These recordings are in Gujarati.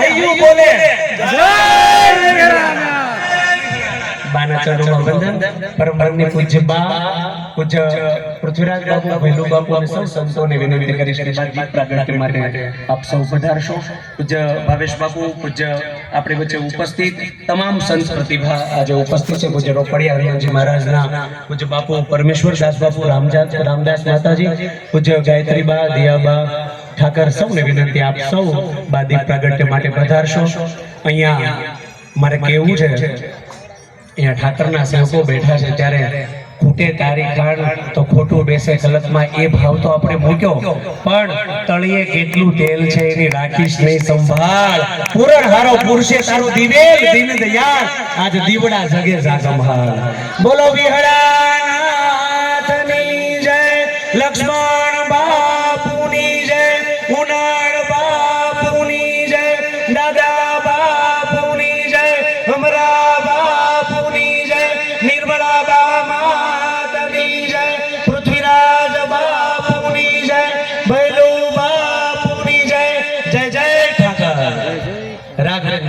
હૈયું બોલે. પૂજ્ય બા પૂજ્ય પૃથ્વીરાજ બાપુ ભૈલું બાપુ અને સૌ સંતોને વિનંતી કરીશ કે ગીત પ્રાગટ્ય માટે આપ સૌ પધારશો. પૂજ્ય ભાવેશ બાપુ પૂજ્ય આપણી વચ્ચે ઉપસ્થિત તમામ સંત પ્રતિભા આજે ઉપસ્થિત છે. પૂજ્ય રોપડિયા હરિયાજી મહારાજના પૂજ્ય બાપુ પરમેશ્વર દાસ બાપુ રામજાત રામદાસ માતાજી પૂજ્ય ગાયત્રી બા દિયાબા ઠાકર, સૌને વિનંતી આપ સૌ બા દીપ પ્રાગટ્ય માટે પધારશો. અહીંયા મારે કેવું છે, અહીંયા ઠાકરના સેવકો બેઠા છે, ત્યારે ખૂટે તારી ખાણ તો ખોટું બેસે કલતમાં. એ ભાવ તો આપણે મૂક્યો. પણ તળિયે કેટલું તેલ છે એની રાખીશ નહીં, સંભાળ. પૂરણ હારો પુરુષે તારો દિવેલ દિન દયાળ આજ દીવડા જગે જા સંભાળ બોલો વિહળાનાથની જય. લક્ષ્મણ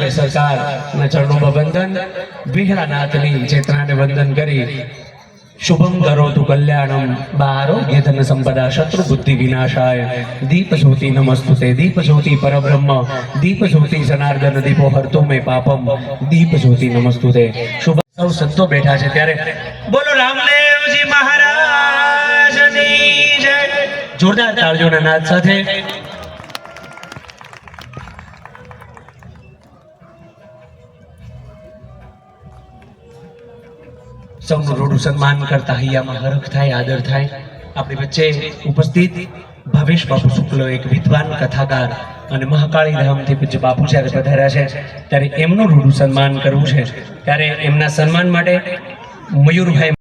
સરકાર કરી શુભમ કરોતુ કલ્યાણમ બારોગ્ય સંપદા શત્રુ બુદ્ધિ વિનાશાય દીપ જ્યોતિ નમસ્તુતે દીપ જ્યોતિ પરબ્રહ્મ દીપ જ્યોતિ જનાર્દન દીપો હરતો મે પાપમ દીપ જ્યોતિ નમસ્તુતે શુભ સૌ સંતો બેઠા છે ત્યારે બોલો રામદેવજી મહારાજની જોરદાર તાળીઓના નાદ સાથે સૌનું રોડું સન્માન કરતા હૈયામાં હરખ થાય, આદર થાય. આપણી વચ્ચે ઉપસ્થિત ભાવેશ બાપુ શુક્લ એક વિદ્વાન કથાકાર અને મહાકાળી ધામથી પૂજ્ય બાપુ જ્યારે પધાર્યા છે, ત્યારે એમનું રૂડું સન્માન કરવું છે. ત્યારે એમના સન્માન માટે મયુરભાઈ